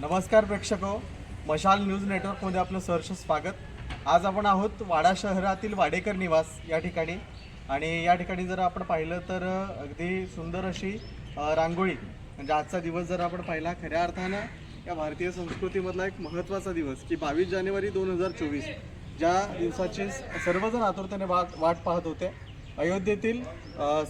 नमस्कार प्रेक्षको मशाल न्यूज नेटवर्कमध्ये आपलं सहर्ष स्वागत. आज आपण आहोत वाडा शहरातील वाडेकर निवास या ठिकाणी. आणि या ठिकाणी जर आपण पाहिलं तर अगदी सुंदर अशी रांगोळी म्हणजे आजचा दिवस जर आपण पाहिला खऱ्या अर्थानं या भारतीय संस्कृतीमधला एक महत्त्वाचा दिवस की बावीस जानेवारी दोन हजार चोवीस ज्या दिवसाची सर्वजण आतुरतेने वाट वाट पाहत होते. अयोध्येतील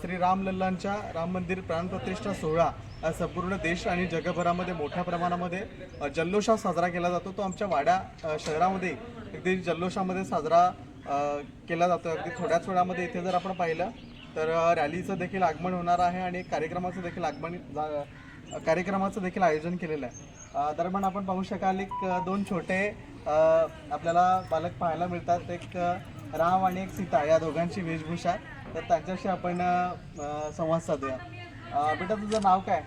श्री राम लल्लांच्या राम मंदिर प्राणप्रतिष्ठा सोहळा हा संपूर्ण देश आणि जगभरामध्ये मोठ्या प्रमाणामध्ये जल्लोषात साजरा केला जातो. तो आमच्या वाड्या शहरामध्ये अगदी जल्लोषामध्ये साजरा केला जातो. अगदी थोड्याच वेळामध्ये इथे जर आपण पाहिलं तर रॅलीचं देखील आगमन होणार आहे आणि कार्यक्रमाचं देखील आगमन जा- कार्यक्रमाचं देखील आयोजन केलेलं आहे. दरम्यान आपण पाहू शकाल एक दोन छोटे आपल्याला बालक पाहायला मिळतात. एक राम आणि एक सीता या दोघांची वेशभूषा. तर त्यांच्याशी आपण अ, संवाद साधूया. अ, बेटा तुझं नाव काय?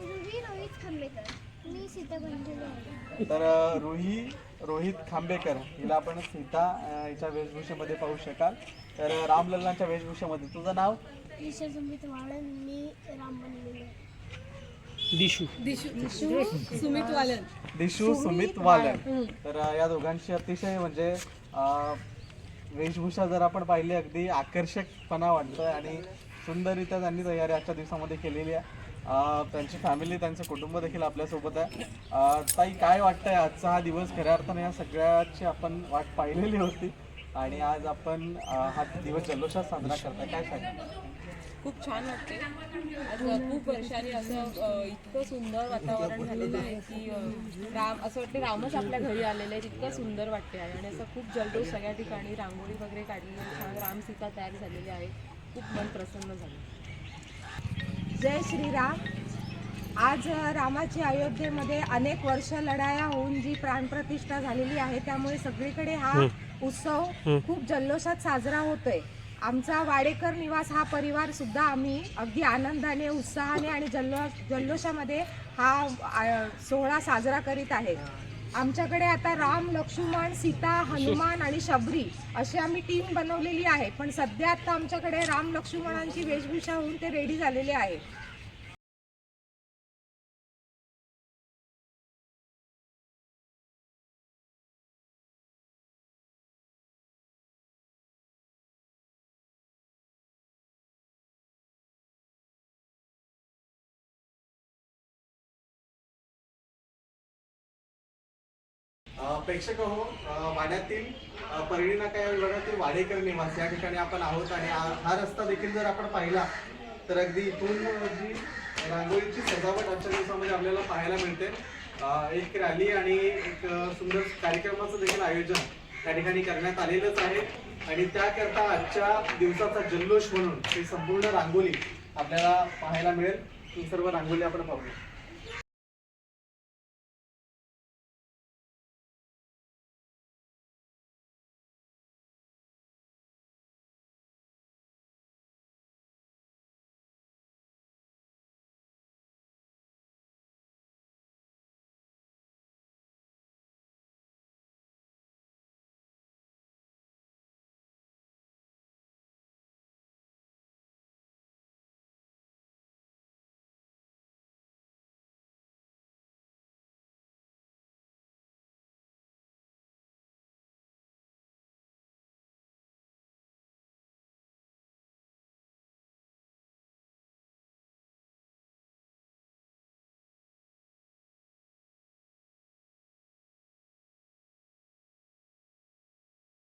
रुही रोहित खांबेकर. मी सीता बंधुले आहे तर अ, रुही रोहित खांबेकर हिला आपण सीता अ, हिच्या वेशभूषेमध्ये पाहू शकाल. तर अ, रामलल्लांच्या वेशभूषेमध्ये तुझं नाव? ईशा संबित वाळन मी राम बनलेले आहे. दिशू. सुमित वालन. दिशू सुमित वालन. तर अ, या दोघांची अतिशय म्हणजे अ, वेशभूषा जर आपण पाहिली अगदी आकर्षकपणा वाटतं आणि सुंदररित्या त्यांनी तयारी आजच्या दिवसामध्ये केलेली आहे. त्यांची फॅमिली त्यांचं कुटुंब देखील आपल्यासोबत आहे. ताई काय वाटतंय आजचा हा दिवस? खऱ्या अर्थाने या सगळ्याची आपण वाट पाहिलेली होती. आणि आज आपण हा दिवस जल्लोषात साजरा करताय. काय सांगितलं खूप छान वाटते. आज खूप वर्षांनी असं इतकं सुंदर वातावरण झालेलं आहे की राम असं वाटते रामच आपल्या घरी आलेले आहेत इतकं सुंदर वाटते आहे. आणि असं खूप जल्लोष सगळ्या ठिकाणी रांगोळी वगैरे काढलेली आहे. छान राम सीता तयार झालेली आहे. खूप मन प्रसन्न झालं. जय श्रीराम. आज रामाची अयोध्येमध्ये अनेक वर्ष लढाया होऊन जी प्राणप्रतिष्ठा झालेली आहे त्यामुळे सगळीकडे हा उत्सव खूप जल्लोषात साजरा होतोय. आमचा वाडेकर निवास हा परिवार सुद्धा आम्ही अगदी आनंदाने उत्साहाने आणि जल्लो जल्लोषामध्ये हा सोहळा साजरा करीत आहे. आमच्याकडे आता राम लक्ष्मण सीता हनुमान आणि शबरी अशी आम्ही टीम बनवलेली आहे. पण सध्या आता आमच्याकडे राम लक्ष्मणांची वेशभूषा होऊन ते रेडी झालेले आहे. प्रेक्षक हो वाड्यातील अ, या विभागातील वाडेकर निवास या ठिकाणी आपण आहोत आणि हा रस्ता देखील जर आपण पाहिला तर अगदी इथून जी रांगोळीची सजावट आजच्या दिवसामध्ये आपल्याला पाहायला मिळते. एक रॅली आणि एक सुंदर कार्यक्रमाचं देखील आयोजन त्या ठिकाणी करण्यात आलेलंच आहे. आणि त्याकरता आजच्या दिवसाचा जल्लोष म्हणून ही संपूर्ण रांगोळी आपल्याला पाहायला मिळेल. ही सर्व रांगोली आपण पाहूया.